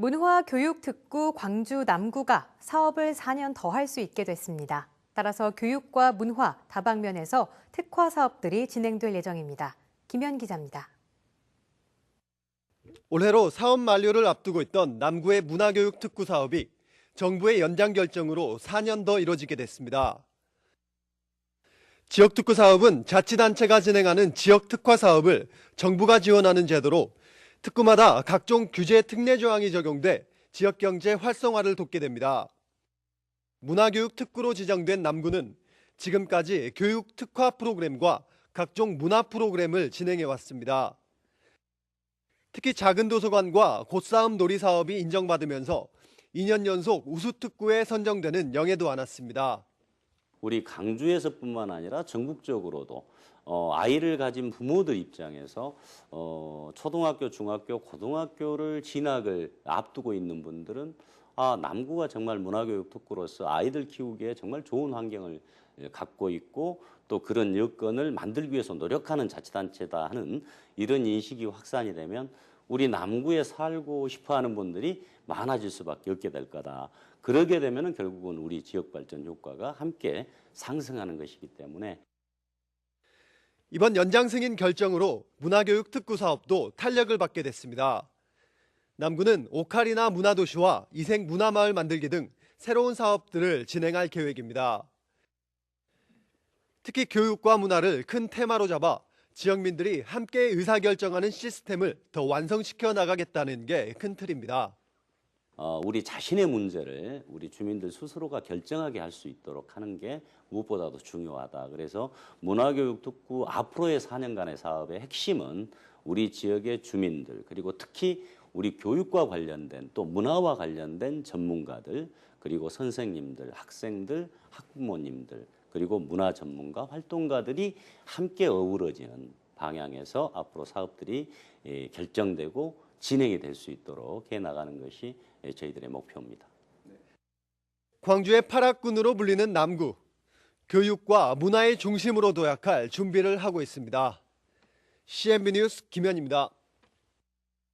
문화 교육 특구 광주 남구가 사업을 4년 더 할 수 있게 됐습니다. 따라서 교육과 문화 다방면에서 특화 사업들이 진행될 예정입니다. 김현 기자입니다. 올해로 사업 만료를 앞두고 있던 남구의 문화교육 특구 사업이 정부의 연장 결정으로 4년 더 이뤄지게 됐습니다. 지역 특구 사업은 자치단체가 진행하는 지역 특화 사업을 정부가 지원하는 제도로 특구마다 각종 규제 특례 조항이 적용돼 지역 경제 활성화를 돕게 됩니다. 문화교육 특구로 지정된 남구는 지금까지 교육 특화 프로그램과 각종 문화 프로그램을 진행해 왔습니다. 특히 작은 도서관과 곧싸움 놀이 사업이 인정받으면서 2년 연속 우수 특구에 선정되는 영예도 안았습니다. 우리 강주에서뿐만 아니라 전국적으로도 어, 아이를 가진 부모들 입장에서 어, 초등학교, 중학교, 고등학교를 진학을 앞두고 있는 분들은 아, 남구가 정말 문화교육 특구로서 아이들 키우기에 정말 좋은 환경을 예, 갖고 있고 또 그런 여건을 만들기 위해서 노력하는 자치단체다 하는 이런 인식이 확산이 되면 우리 남구에 살고 싶어 하는 분들이 많아질 수밖에 없게 될 거다. 그러게 되면은 결국은 우리 지역 발전 효과가 함께 상승하는 것이기 때문에 이번 연장 승인 결정으로 문화교육 특구 사업도 탄력을 받게 됐습니다. 남구는 오카리나 문화도시와 이생 문화마을 만들기 등 새로운 사업들을 진행할 계획입니다. 특히 교육과 문화를 큰 테마로 잡아 지역민들이 함께 의사결정하는 시스템을 더 완성시켜 나가겠다는 게 큰 틀입니다. 어, 우리 자신의 문제를 우리 주민들 스스로가 결정하게 할 수 있도록 하는 게 무엇보다도 중요하다. 그래서 문화교육 특구 앞으로의 4년간의 사업의 핵심은 우리 지역의 주민들 그리고 특히 우리 교육과 관련된 또 문화와 관련된 전문가들 그리고 선생님들, 학생들, 학부모님들 그리고 문화 전문가 활동가들이 함께 어우러지는 방향에서 앞으로 사업들이 예, 결정되고 진행이 될 수 있도록 해 나가는 것이 예, 저희들의 목표입니다. 광주의 파락군으로 불리는 남구. 교육과 문화의 중심으로 도약할 준비를 하고 있습니다. CNB 뉴스 김현입니다.